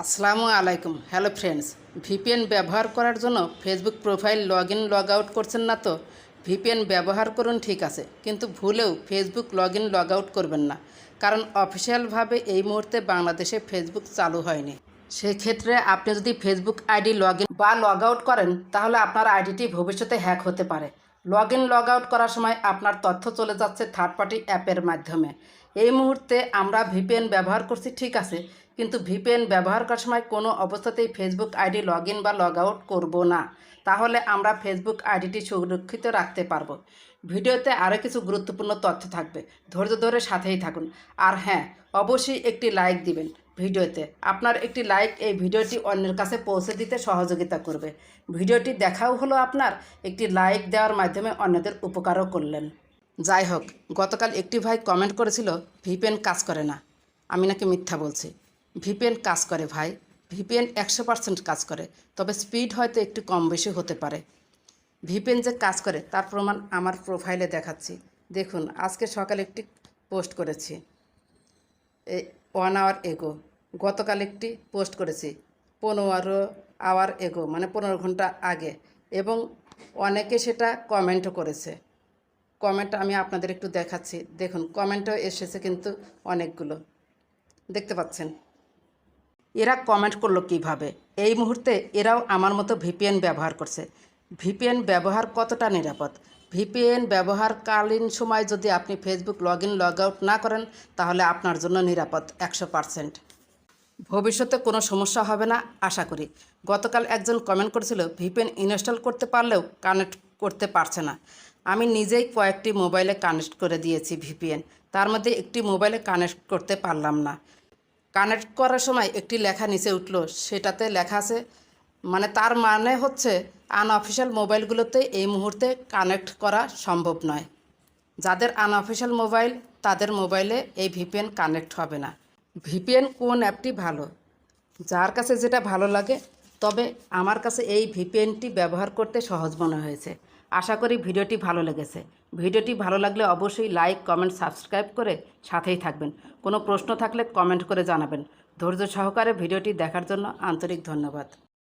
আসসালামু আলাইকুম। Hello friends VPN ব্যবহার করার জন্য Facebook profile log in log out করছেন না তো? ভিপিএন ব্যবহার করুন, ঠিক আছে। কিন্তু ভুলেও Facebook log in log out করবেন না। কারণ অফিসিয়ালভাবে এই মুহূর্তে বাংলাদেশে ফেসবুক চালু হয়নি। সেক্ষেত্রে আপনি যদি ফেসবুক আইডি লগ ইন বা লগ আউট করেন, তাহলে আপনার আইডিটি ভবিষ্যতে হ্যাক হতে পারে। লগ ইন, লগ আউট করার সময় আপনার তথ্য চলে যাচ্ছে থার্ড পার্টি অ্যাপের মাধ্যমে। এই মুহূর্তে আমরা ভিপিএন ব্যবহার করছি, ঠিক আছে, কিন্তু ভিপিএন ব্যবহার করার সময় কোনো অবস্থাতেই ফেসবুক আইডি লগ ইন বা লগ আউট করব না। তাহলে আমরা ফেসবুক আইডিটি সুরক্ষিত রাখতে পারব। ভিডিওতে আরও কিছু গুরুত্বপূর্ণ তথ্য থাকবে। ধৈর্য ধরে সাথেই থাকুন। আর হ্যাঁ অবশ্যই একটি লাইক দিবেন। ভিডিওতে। আপনার একটি লাইক এই ভিডিওটি অন্যের কাছে পৌঁছে দিতে সহযোগিতা করবে। ভিডিওটি দেখাও হলো আপনার একটি লাইক দেওয়ার মাধ্যমে অন্যদের উপকারও করলেন। যাই হোক, গতকাল একটি ভাই কমেন্ট করেছিল ভিপিএন কাজ করে না। আমি নাকি মিথ্যা বলছি। ভিপিএন কাজ করে ভাই। ভিপিএন একশো পার্সেন্ট কাজ করে, তবে স্পিড হয়তো একটু কম বেশি হতে পারে। ভিপিএন যে কাজ করে, তার প্রমাণ আমার প্রোফাইলে দেখাচ্ছি। দেখুন, আজকে সকালে একটি পোস্ট করেছি। ওয়ান আওয়ার এগো। গতকাল একটি পোস্ট করেছি, পনেরো আওয়ার এগো মানে পনেরো ঘণ্টা আগে, এবং অনেকে সেটা কমেন্টও করেছে। কমেন্ট আমি আপনাদের একটু দেখাচ্ছি। দেখুন কমেন্টও এসেছে কিন্তু অনেকগুলো। দেখতে পাচ্ছেন? এরা কমেন্ট করল কীভাবে? এই মুহূর্তে এরাও আমার মতো ভিপিএন ব্যবহার করছে। ভিপিএন ব্যবহার কতটা নিরাপদ? ভিপিএন ব্যবহারকালীন সময় যদি আপনি Facebook log in log out না করেন, তাহলে আপনার জন্য নিরাপদ একশো পারসেন্ট ভবিষ্যতে কোনো সমস্যা হবে না, আশা করি। গতকাল একজন কমেন্ট করেছিল ভিপিএন ইনস্টল করতে পারলেও কানেক্ট করতে পারছে না। আমি নিজেই কয়েকটি মোবাইলে কানেক্ট করে দিয়েছি ভিপিএন তার মধ্যে একটি মোবাইলে কানেক্ট করতে পারলাম না। কানেক্ট করার সময় একটি লেখা নিচে উঠল, সেটাতে লেখা আছে মানে তার মানে হচ্ছে আনঅফিসিয়াল মোবাইলগুলোতে এই মুহূর্তে কানেক্ট করা সম্ভব নয়। যাদের আনঅফিসিয়াল মোবাইল তাদের মোবাইলে এই ভিপিএন কানেক্ট হবে না। ভিপিএন কোন অ্যাপটি ভালো? যার কাছে যেটা ভালো লাগে, তবে আমার কাছে এই ভিপিএনটি ব্যবহার করতে সহজ মনে হয়েছে। আশা করি ভিডিওটি ভালো লেগেছে। ভিডিওটি ভালো লাগলে অবশ্যই লাইক কমেন্ট সাবস্ক্রাইব করে সাথেই থাকবেন। কোনো প্রশ্ন থাকলে কমেন্ট করে জানাবেন। ধৈর্য সহকারে ভিডিওটি দেখার জন্য আন্তরিক ধন্যবাদ।